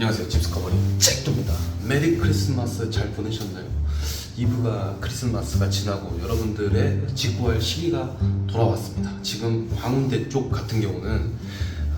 안녕하세요. 집스커버리 잭도입니다. 메리 크리스마스 잘 보내셨나요? 이브가 크리스마스가 지나고 여러분들의 직구할 시기가 돌아왔습니다. 지금 광운대 쪽 같은 경우는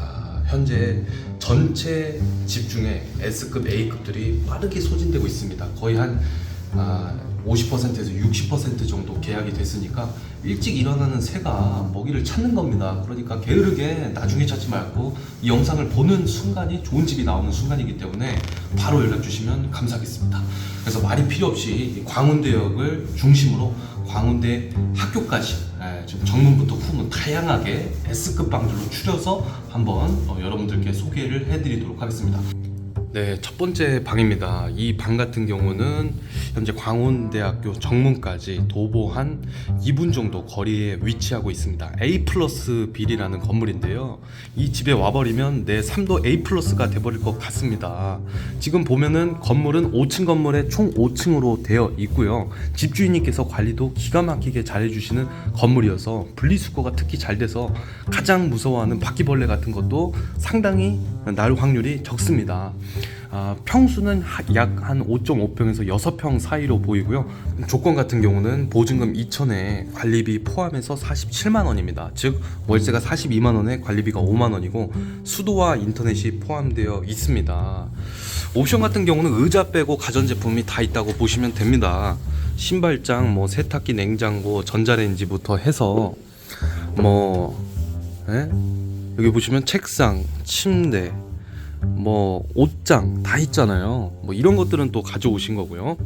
아, 현재 전체 집 중에 S급, A급들이 빠르게 소진되고 있습니다. 거의 한 아, 50%에서 60% 정도 계약이 됐으니까 일찍 일어나는 새가 먹이를 찾는 겁니다. 그러니까 게으르게 나중에 찾지 말고 이 영상을 보는 순간이 좋은 집이 나오는 순간이기 때문에 바로 연락 주시면 감사하겠습니다. 그래서 말이 필요 없이 이 광운대역을 중심으로 광운대 학교까지 예, 정문부터 후문 다양하게 S급 방들로 추려서 한번 어, 여러분들께 소개를 해드리도록 하겠습니다. 네, 첫 번째 방입니다. 이 방 같은 경우는 현재 광운대학교 정문까지 도보 한 2분 정도 거리에 위치하고 있습니다. A 플러스 빌이라는 건물인데요. 이 집에 와버리면 내 삶도 A 플러스가 돼버릴 것 같습니다. 지금 보면은 건물은 5층 건물에 총 5층으로 되어 있고요. 집주인님께서 관리도 기가 막히게 잘 해주시는 건물이어서 분리수거가 특히 잘 돼서 가장 무서워하는 바퀴벌레 같은 것도 상당히 날 확률이 적습니다. 아, 평수는 약 한 5.5평에서 6평 사이로 보이고요. 조건 같은 경우는 보증금 2천에 관리비 포함해서 47만 원입니다. 즉 월세가 42만 원에 관리비가 5만 원이고 수도와 인터넷이 포함되어 있습니다. 옵션 같은 경우는 의자 빼고 가전제품이 다 있다고 보시면 됩니다. 신발장, 뭐 세탁기, 냉장고, 전자레인지부터 해서 뭐 예? 여기 보시면 책상, 침대, 뭐 옷장 다 있잖아요. 뭐 이런 것들은 또 가져오신 거고요.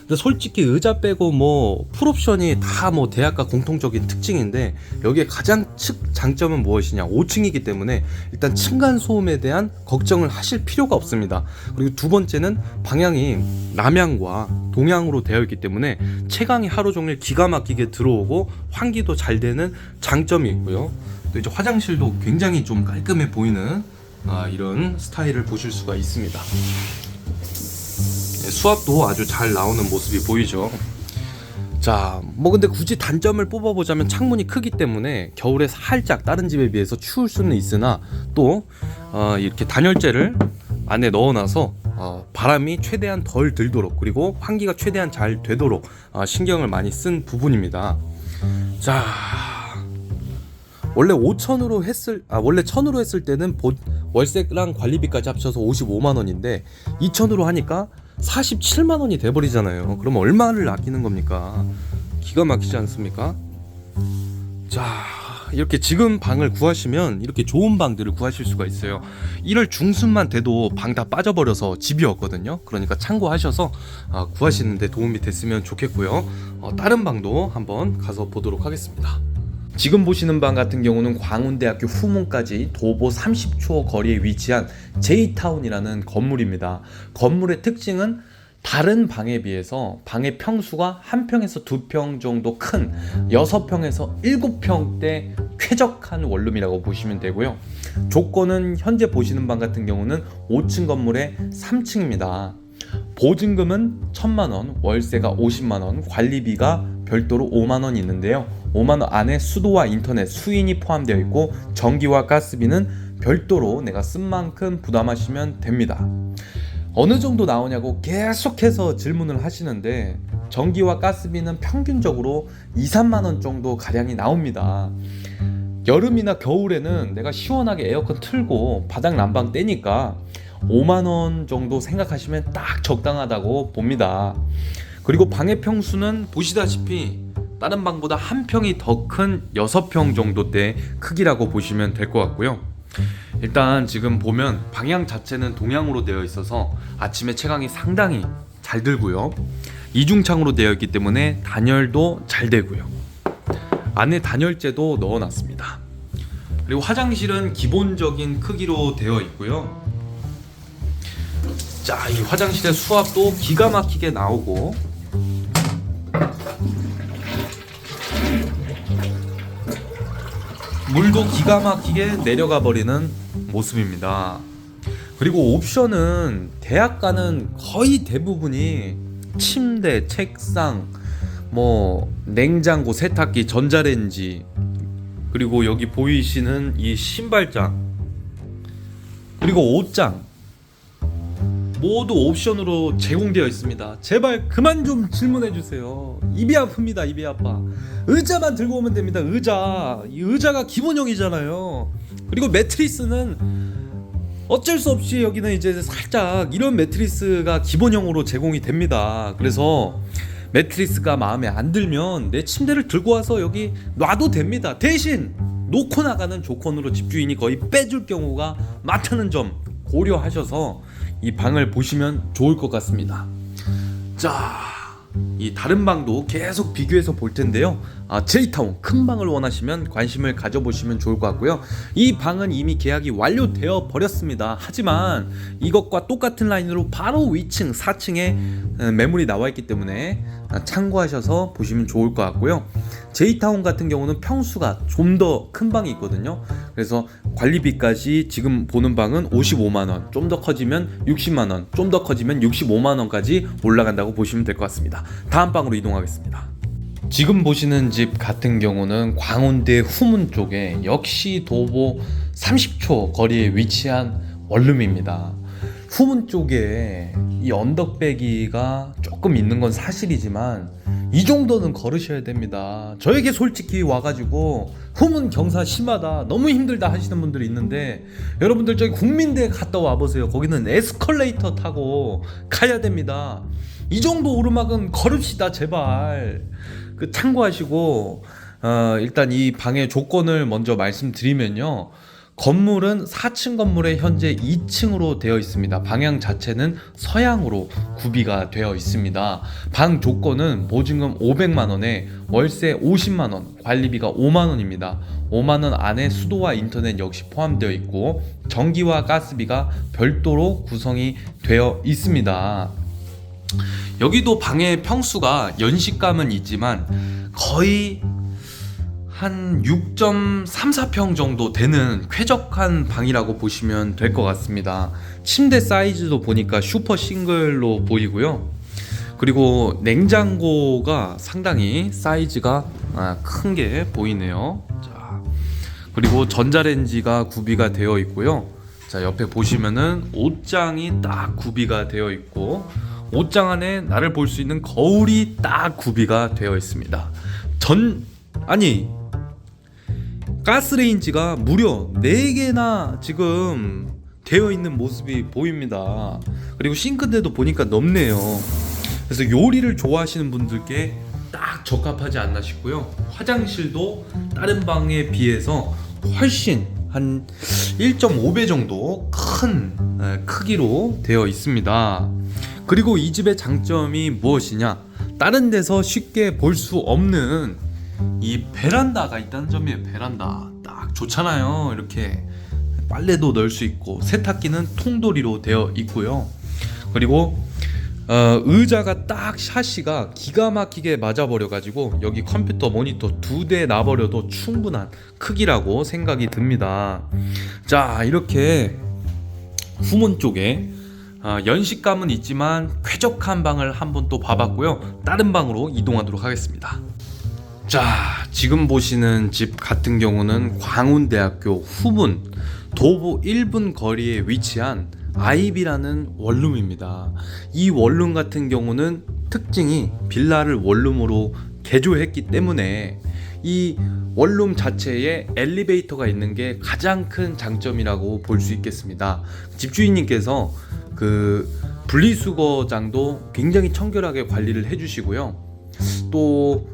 근데 솔직히 의자 빼고 뭐 풀옵션이 다 뭐 대학가 공통적인 특징인데 여기에 가장 측 장점은 무엇이냐? 5층이기 때문에 일단 층간 소음에 대한 걱정을 하실 필요가 없습니다. 그리고 두 번째는 방향이 남향과 동향으로 되어 있기 때문에 채광이 하루 종일 기가 막히게 들어오고 환기도 잘 되는 장점이 있고요. 또 이제 화장실도 굉장히 좀 깔끔해 보이는 아, 이런 스타일을 보실 수가 있습니다. 예, 수압도 아주 잘 나오는 모습이 보이죠. 자, 뭐 근데 굳이 단점을 뽑아보자면 창문이 크기 때문에 겨울에 살짝 다른 집에 비해서 추울 수는 있으나 또 어, 이렇게 단열재를 안에 넣어놔서 어, 바람이 최대한 덜 들도록 그리고 환기가 최대한 잘 되도록 어, 신경을 많이 쓴 부분입니다. 자, 원래 5천으로 했을 아 원래 1,000으로 했을 때는 보, 월세랑 관리비까지 합쳐서 55만 원인데 2천으로 하니까 47만 원이 돼 버리잖아요. 그럼 얼마를 아끼는 겁니까? 기가 막히지 않습니까? 자, 이렇게 지금 방을 구하시면 이렇게 좋은 방들을 구하실 수가 있어요. 1월 중순만 돼도 방 다 빠져버려서 집이었거든요. 그러니까 참고하셔서 아, 구하시는데 도움이 됐으면 좋겠고요. 어, 다른 방도 한번 가서 보도록 하겠습니다. 지금 보시는 방 같은 경우는 광운대학교 후문까지 도보 30초 거리에 위치한 제이타운이라는 건물입니다. 건물의 특징은 다른 방에 비해서 방의 평수가 한 평에서 두 평 정도 큰 여섯 평에서 일곱 평대 쾌적한 원룸이라고 보시면 되고요. 조건은 현재 보시는 방 같은 경우는 5층 건물의 3층입니다. 보증금은 1천만 원, 월세가 50만 원, 관리비가 별도로 5만 원 있는데요. 5만 원 안에 수도와 인터넷, 수인이 포함되어 있고 전기와 가스비는 별도로 내가 쓴 만큼 부담하시면 됩니다. 어느 정도 나오냐고 계속해서 질문을 하시는데 전기와 가스비는 평균적으로 2, 3만 원 정도 가량이 나옵니다. 여름이나 겨울에는 내가 시원하게 에어컨 틀고 바닥 난방 떼니까 5만 원 정도 생각하시면 딱 적당하다고 봅니다. 그리고 방의 평수는 보시다시피 다른 방보다 한 평이 더 큰 6평 정도대 크기라고 보시면 될 것 같고요. 일단 지금 보면 방향 자체는 동향으로 되어 있어서 아침에 채광이 상당히 잘 들고요. 이중창으로 되어 있기 때문에 단열도 잘 되고요. 안에 단열재도 넣어 놨습니다. 그리고 화장실은 기본적인 크기로 되어 있고요. 자, 이 화장실의 수압도 기가 막히게 나오고 물도 기가 막히게 내려가 버리는 모습입니다. 그리고 옵션은 대학 가는 거의 대부분이 침대, 책상, 뭐 냉장고, 세탁기, 전자레인지 그리고 여기 보이시는 이 신발장 그리고 옷장 모두 옵션으로 제공되어 있습니다. 제발 그만 좀 질문해 주세요. 입이 아픕니다. 입이 아파. 의자만 들고 오면 됩니다. 의자. 이 의자가 기본형이잖아요. 그리고 매트리스는 어쩔 수 없이 여기는 이제 살짝 이런 매트리스가 기본형으로 제공이 됩니다. 그래서 매트리스가 마음에 안 들면 내 침대를 들고 와서 여기 놔도 됩니다. 대신 놓고 나가는 조건으로 집주인이 거의 빼줄 경우가 많다는 점 고려하셔서 이 방을 보시면 좋을 것 같습니다. 자, 이 다른 방도 계속 비교해서 볼 텐데요. 아, 제이타운 큰 방을 원하시면 관심을 가져보시면 좋을 것 같고요. 이 방은 이미 계약이 완료되어 버렸습니다. 하지만 이것과 똑같은 라인으로 바로 위층 4층에 매물이 나와 있기 때문에 아, 참고하셔서 보시면 좋을 것 같고요. 제이타운 같은 경우는 평수가 좀 더 큰 방이 있거든요. 그래서 관리비까지 지금 보는 방은 55만 원, 좀 더 커지면 60만 원, 좀 더 커지면 65만 원까지 올라간다고 보시면 될 것 같습니다. 다음 방으로 이동하겠습니다. 지금 보시는 집 같은 경우는 광운대 후문 쪽에 역시 도보 30초 거리에 위치한 원룸입니다. 후문 쪽에 이 언덕배기가 조금 있는 건 사실이지만 이 정도는 걸으셔야 됩니다. 저에게 솔직히 와가지고 후문 경사 심하다 너무 힘들다 하시는 분들이 있는데 여러분들 저기 국민대 갔다 와보세요. 거기는 에스컬레이터 타고 가야 됩니다. 이 정도 오르막은 걸읍시다 제발. 그 참고하시고 어, 일단 이 방의 조건을 먼저 말씀드리면요. 건물은 4층 건물에 현재 2층으로 되어 있습니다. 방향 자체는 서양으로 구비가 되어 있습니다. 방 조건은 보증금 500만 원에 월세 50만 원, 관리비가 5만 원입니다. 5만 원 안에 수도와 인터넷 역시 포함되어 있고 전기와 가스비가 별도로 구성이 되어 있습니다. 여기도 방의 평수가 연식감은 있지만 거의 한 6.34평 정도 되는 쾌적한 방이라고 보시면 될 것 같습니다. 침대 사이즈도 보니까 슈퍼 싱글로 보이고요. 그리고 냉장고가 상당히 사이즈가 아, 큰게 보이네요. 자, 그리고 전자레인지가 구비가 되어 있고요. 자, 옆에 보시면은 옷장이 딱 구비가 되어 있고 옷장 안에 나를 볼 수 있는 거울이 딱 구비가 되어 있습니다. 전 아니 가스레인지가 무려 4개나 지금 되어 있는 모습이 보입니다. 그리고 싱크대도 보니까 넓네요. 그래서 요리를 좋아하시는 분들께 딱 적합하지 않나 싶고요. 화장실도 다른 방에 비해서 훨씬 한 1.5배 정도 큰 에, 크기로 되어 있습니다. 그리고 이 집의 장점이 무엇이냐? 다른 데서 쉽게 볼 수 없는 이 베란다가 있다는 점이에요. 베란다 딱 좋잖아요. 이렇게 빨래도 넣을 수 있고 세탁기는 통돌이로 되어 있고요. 그리고 어, 의자가 딱 샤시가 기가 막히게 맞아버려 가지고 여기 컴퓨터 모니터 두 대 놔버려도 충분한 크기라고 생각이 듭니다. 자 이렇게 후문 쪽에 어, 연식감은 있지만 쾌적한 방을 한번 또 봐봤고요. 다른 방으로 이동하도록 하겠습니다. 자, 지금 보시는 집 같은 경우는 광운대학교 후문 도보 1분 거리에 위치한 아이비라는 원룸입니다. 이 원룸 같은 경우는 특징이 빌라를 원룸으로 개조했기 때문에 이 원룸 자체에 엘리베이터가 있는 게 가장 큰 장점이라고 볼 수 있겠습니다. 집주인님께서 그 분리수거장도 굉장히 청결하게 관리를 해주시고요. 또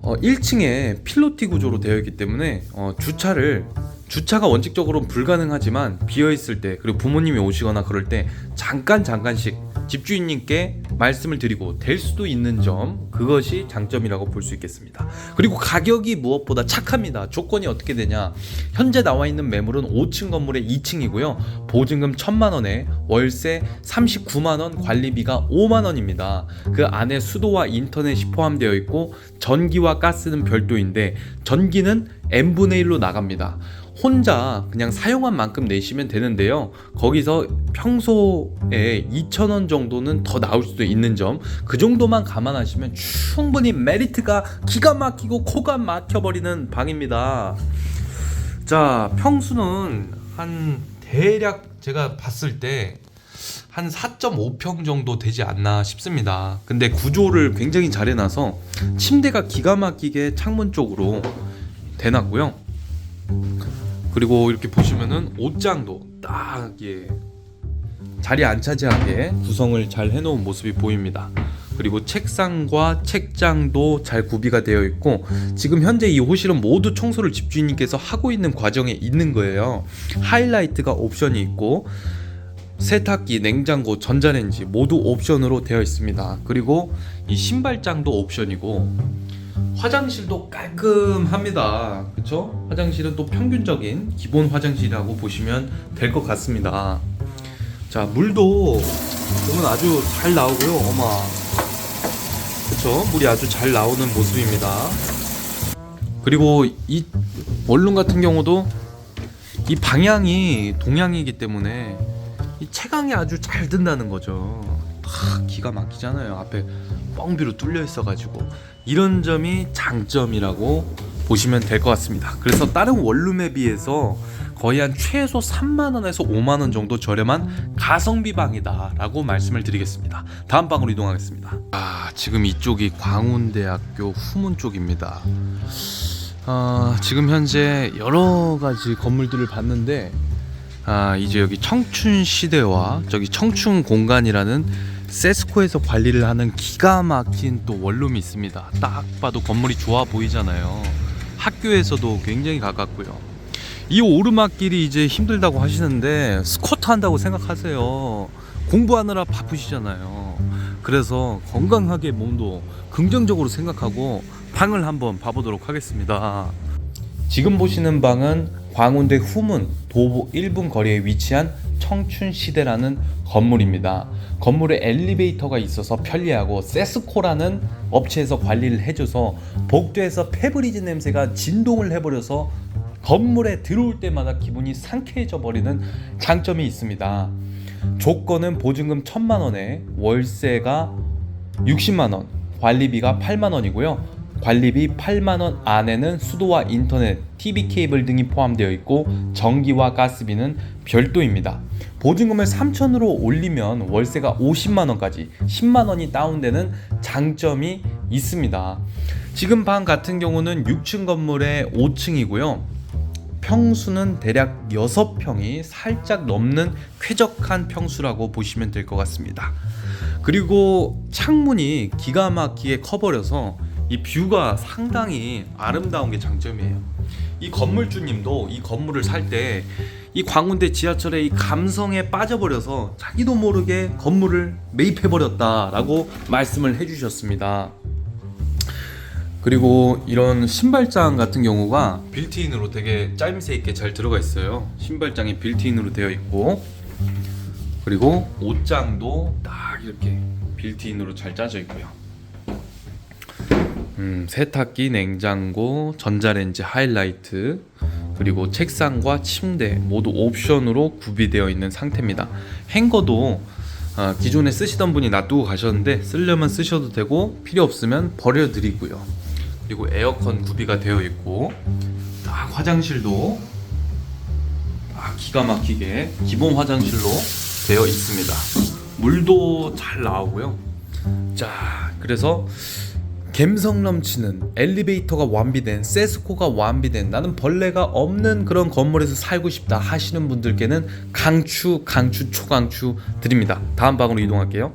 어, 1층에 필로티 구조로 되어 있기 때문에 어, 주차를 주차가 원칙적으로 불가능하지만 비어 있을 때 그리고 부모님이 오시거나 그럴 때 잠깐 잠깐씩 집주인님께 말씀을 드리고 될 수도 있는 점 그것이 장점이라고 볼 수 있겠습니다. 그리고 가격이 무엇보다 착합니다. 조건이 어떻게 되냐? 현재 나와 있는 매물은 5층 건물의 2층이고요. 보증금 1천만 원에 월세 39만 원, 관리비가 5만 원입니다. 그 안에 수도와 인터넷이 포함되어 있고 전기와 가스는 별도인데 전기는 n분의 1로 나갑니다. 혼자 그냥 사용한 만큼 내시면 되는데요. 거기서 평소에 2,000원 정도는 더 나올 수도 있는 점, 그 정도만 감안하시면 충분히 메리트가 기가 막히고 코가 막혀버리는 방입니다. 자, 평수는 한 대략 제가 봤을 때 한 4.5평 정도 되지 않나 싶습니다. 근데 구조를 굉장히 잘 해놔서 침대가 기가 막히게 창문 쪽으로 대놨고요. 그리고 이렇게 보시면은 옷장도 딱 예. 자리 안 차지하게 구성을 잘 해놓은 모습이 보입니다. 그리고 책상과 책장도 잘 구비가 되어 있고 지금 현재 이 호실은 모두 청소를 집주인님께서 하고 있는 과정에 있는 거예요. 하이라이트가 옵션이 있고 세탁기, 냉장고, 전자레인지 모두 옵션으로 되어 있습니다. 그리고 이 신발장도 옵션이고 화장실도 깔끔합니다. 그렇죠? 화장실은 또 평균적인 기본 화장실이라고 보시면 될 것 같습니다. 자, 물도 보면 아주 잘 나오고요. 어마. 그렇죠? 물이 아주 잘 나오는 모습입니다. 그리고 이 원룸 같은 경우도 이 방향이 동향이기 때문에 이 채광이 아주 잘 든다는 거죠. 다 기가 막히잖아요. 앞에 뻥비로 뚫려 있어가지고 이런 점이 장점이라고 보시면 될 것 같습니다. 그래서 다른 원룸에 비해서 거의 한 최소 3만 원에서 5만 원 정도 저렴한 가성비 방이다라고 말씀을 드리겠습니다. 다음 방으로 이동하겠습니다. 아 지금 이쪽이 광운대학교 후문 쪽입니다. 아 지금 현재 여러 가지 건물들을 봤는데 아 이제 여기 청춘 시대와 저기 청춘 공간이라는 세스코에서 관리를 하는 기가 막힌 또 원룸이 있습니다. 딱 봐도 건물이 좋아 보이잖아요. 학교에서도 굉장히 가깝고요. 이 오르막길이 이제 힘들다고 하시는데 스쿼트 한다고 생각하세요. 공부하느라 바쁘시잖아요. 그래서 건강하게 몸도 긍정적으로 생각하고 방을 한번 봐보도록 하겠습니다. 지금 보시는 방은 광운대 후문 도보 1분 거리에 위치한 청춘 시대라는 건물입니다. 건물에 엘리베이터가 있어서 편리하고 세스코라는 업체에서 관리를 해줘서 복도에서 페브리즈 냄새가 진동을 해버려서 건물에 들어올 때마다 기분이 상쾌해져 버리는 장점이 있습니다. 조건은 보증금 1천만 원에 월세가 60만 원, 관리비가 8만 원이고요. 관리비 8만 원 안에는 수도와 인터넷, TV 케이블 등이 포함되어 있고 전기와 가스비는 별도입니다. 보증금을 3천으로 올리면 월세가 50만 원까지 10만 원이 다운되는 장점이 있습니다. 지금 방 같은 경우는 6층 건물의 5층이고요. 평수는 대략 6평이 살짝 넘는 쾌적한 평수라고 보시면 될 것 같습니다. 그리고 창문이 기가 막히게 커버려서 이 뷰가 상당히 아름다운 게 장점이에요. 이 건물주님도 이 건물을 살 때 이 광운대 지하철의 이 감성에 빠져버려서 자기도 모르게 건물을 매입해버렸다라고 말씀을 해주셨습니다. 그리고 이런 신발장 같은 경우가 빌트인으로 되게 짜임새 있게 잘 들어가 있어요. 신발장이 빌트인으로 되어 있고 그리고 옷장도 딱 이렇게 빌트인으로 잘 짜져 있고요. 음, 세탁기, 냉장고, 전자레인지 하이라이트 그리고 책상과 침대 모두 옵션으로 구비되어 있는 상태입니다. 행거도 아, 기존에 쓰시던 분이 놔두고 가셨는데 쓰려면 쓰셔도 되고 필요 없으면 버려드리고요. 그리고 에어컨 구비가 되어 있고 딱 화장실도 아, 기가 막히게 기본 화장실로 되어 있습니다. 물도 잘 나오고요. 자, 그래서 감성 넘치는 엘리베이터가 완비된 세스코가 완비된 나는 벌레가 없는 그런 건물에서 살고 싶다 하시는 분들께는 강추 강추 초강추 드립니다. 다음 방으로 이동할게요.